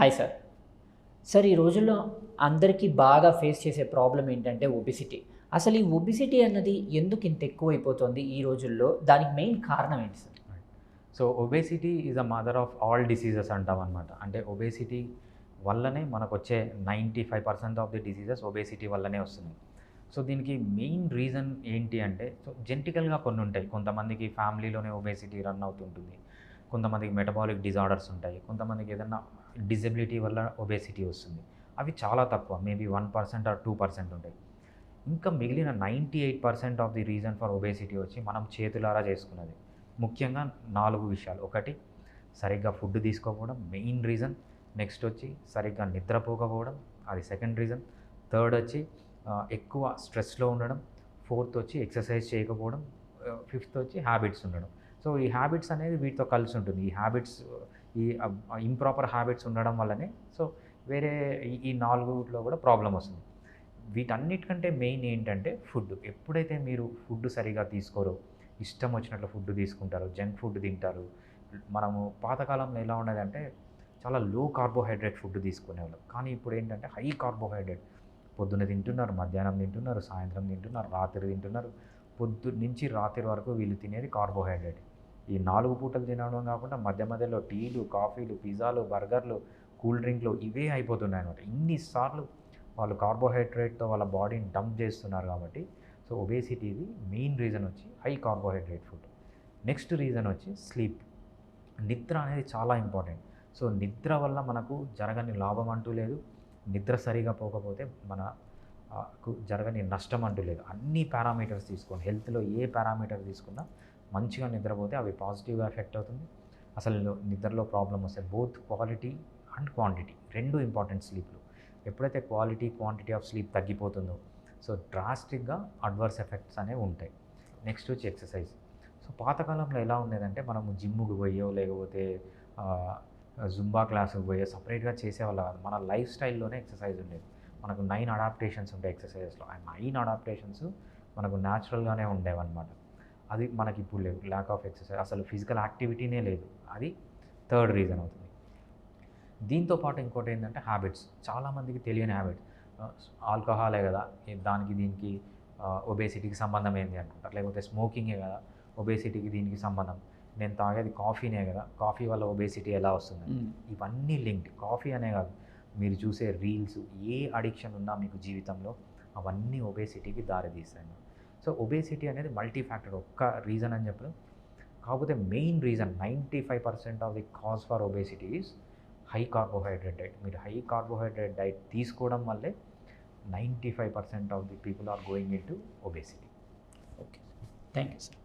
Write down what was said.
Hi sir sir ఈ రోజుల్లో అందరికీ బాగా ఫేస్ చేసే ప్రాబ్లం ఏంటంటే ఒబిసిటీ అసలు ఈ ఒబిసిటీ అన్నది ఎందుకు ఇంత ఎక్కువైపోతుంది ఈ రోజుల్లో? దానికి మెయిన్ కారణం ఏంటి sir so obesity is a mother of all diseases అంటాం అనమాట అంటే ఒబేసిటీ వల్లనే మనకు వచ్చే ninety five percent of the diseases obesity వల్లనే వస్తున్నాయి. సో దీనికి మెయిన్ రీజన్ ఏంటి అంటే సో జెంటికల్గా కొన్ని ఉంటాయి. కొంతమందికి ఫ్యామిలీలోనే ఒబేసిటీ రన్ అవుతుంటుంది. కొంతమందికి మెటబాలిక్ డిజార్డర్స్ ఉంటాయి కొంతమందికి ఏదైనా డిజబిలిటీ వల్ల ఒబేసిటీ వస్తుంది. అవి చాలా తక్కువ maybe one percent or two percent ఉంటాయి. ఇంకా మిగిలిన ninety eight percent of the reason for obesity వచ్చి మనం చేతులారా చేసుకున్నది. ముఖ్యంగా నాలుగు విషయాలు. ఒకటి సరిగ్గా ఫుడ్ తీసుకోకపోవడం మెయిన్ రీజన్ నెక్స్ట్ వచ్చి సరిగ్గా నిద్రపోకపోవడం అది సెకండ్ రీజన్ థర్డ్ వచ్చి ఎక్కువ స్ట్రెస్లో ఉండడం. ఫోర్త్ వచ్చి ఎక్సర్సైజ్ చేయకపోవడం. ఫిఫ్త్ వచ్చి హ్యాబిట్స్ ఉండడం. సో ఈ హ్యాబిట్స్ అనేది వీటితో కలిసి ఉంటుంది. ఈ హ్యాబిట్స్ ఈ ఇంప్రాపర్ హ్యాబిట్స్ ఉండడం వల్లనే సో వేరే ఈ- నాలుగులో కూడా ప్రాబ్లం వస్తుంది. వీటన్నిటికంటే మెయిన్ ఏంటంటే ఫుడ్ ఎప్పుడైతే మీరు ఫుడ్ సరిగా తీసుకోరో ఇష్టం వచ్చినట్లు ఫుడ్ తీసుకుంటారు జంక్ ఫుడ్ తింటారు మనము పాతకాలంలో ఎలా ఉండేదంటే చాలా లో కార్బోహైడ్రేట్ ఫుడ్ తీసుకునేవాళ్ళం. కానీ ఇప్పుడు ఏంటంటే హై కార్బోహైడ్రేట్ పొద్దున్న తింటున్నారు మధ్యాహ్నం తింటున్నారు సాయంత్రం తింటున్నారు రాత్రి తింటున్నారు. పొద్దు నుంచి రాత్రి వరకు వీళ్ళు తినేది కార్బోహైడ్రేట్ ఈ నాలుగు పూటలు తినడం కాకుండా మధ్య మధ్యలో టీలు కాఫీలు పిజ్జాలు బర్గర్లు కూల్ డ్రింక్లు ఇవే అయిపోతున్నాయి అనమాట ఇన్నిసార్లు వాళ్ళు కార్బోహైడ్రేట్తో వాళ్ళ బాడీని డంప్ చేస్తున్నారు కాబట్టి సో ఒబేసిటీది మెయిన్ రీజన్ వచ్చి high carbohydrate food. Next reason వచ్చి స్లీప్. నిద్ర అనేది చాలా ఇంపార్టెంట్. సో నిద్ర వల్ల మనకు జరగని లాభం అంటూ లేదు. నిద్ర సరిగా పోకపోతే మన జరగని నష్టం అంటూ లేదు. అన్ని పారామీటర్స్ తీసుకోండి. హెల్త్లో ఏ పారామీటర్ తీసుకున్నా మంచిగా నిద్రపోతే అవి పాజిటివ్గా ఎఫెక్ట్ అవుతుంది. అసలు నిద్రలో ప్రాబ్లం వస్తే బోత్ క్వాలిటీ అండ్ క్వాంటిటీ రెండు ఇంపార్టెంట్ స్లీప్లు. ఎప్పుడైతే క్వాలిటీ క్వాంటిటీ ఆఫ్ స్లీప్ తగ్గిపోతుందో సో డ్రాస్టిక్గా అడ్వర్స్ ఎఫెక్ట్స్ అనేవి ఉంటాయి. నెక్స్ట్ వచ్చి ఎక్సర్సైజ్. సో పాతకాలంలో ఎలా ఉండేదంటే మనము జిమ్ముకు పోయో లేకపోతే జుంబా క్లాసుకు పోయో సపరేట్గా చేసేవాళ్ళం కాదు. మన లైఫ్ స్టైల్లోనే ఎక్సర్సైజ్ ఉండేది. మనకు నైన్ అడాప్టేషన్స్ ఉంటాయి ఎక్సర్సైజెస్లో ఆ నైన్ అడాప్టేషన్స్ మనకు న్యాచురల్గానే ఉండేవన్నమాట. అది మనకి ఇప్పుడు లేవు. ల్యాక్ ఆఫ్ ఎక్సర్సైజ్ అసలు ఫిజికల్ యాక్టివిటీనే లేదు. అది థర్డ్ రీజన్ అవుతుంది. దీంతో పాటు ఇంకోటి ఏంటంటే హ్యాబిట్స్ చాలామందికి తెలియని హ్యాబిట్స్ ఆల్కహాలే కదా. దానికి దీనికి ఒబేసిటీకి సంబంధం ఏంది అనుకుంటారు. లేకపోతే స్మోకింగే కదా. ఒబేసిటీకి దీనికి సంబంధం. నేను తాగేది కాఫీనే కదా. కాఫీ వల్ల ఒబేసిటీ ఎలా వస్తుంది? ఇవన్నీ లింక్డ్ కాఫీ అనే కాదు. మీరు చూసే రీల్స్ ఏ అడిక్షన్ ఉన్నా మీకు జీవితంలో అవన్నీ ఒబేసిటీకి దారితీస్తాయి సో ఒబేసిటీ అనేది మల్టీ ఫ్యాక్టర్ ఒక్క రీజన్ అని చెప్పడం కాకపోతే main reason ninety five percent of the cause for obesity is high carbohydrate diet మీరు హై కార్బోహైడ్రేట్ డైట్ తీసుకోవడం వల్లే ninety five percent of the people are going into obesity okay thank you sir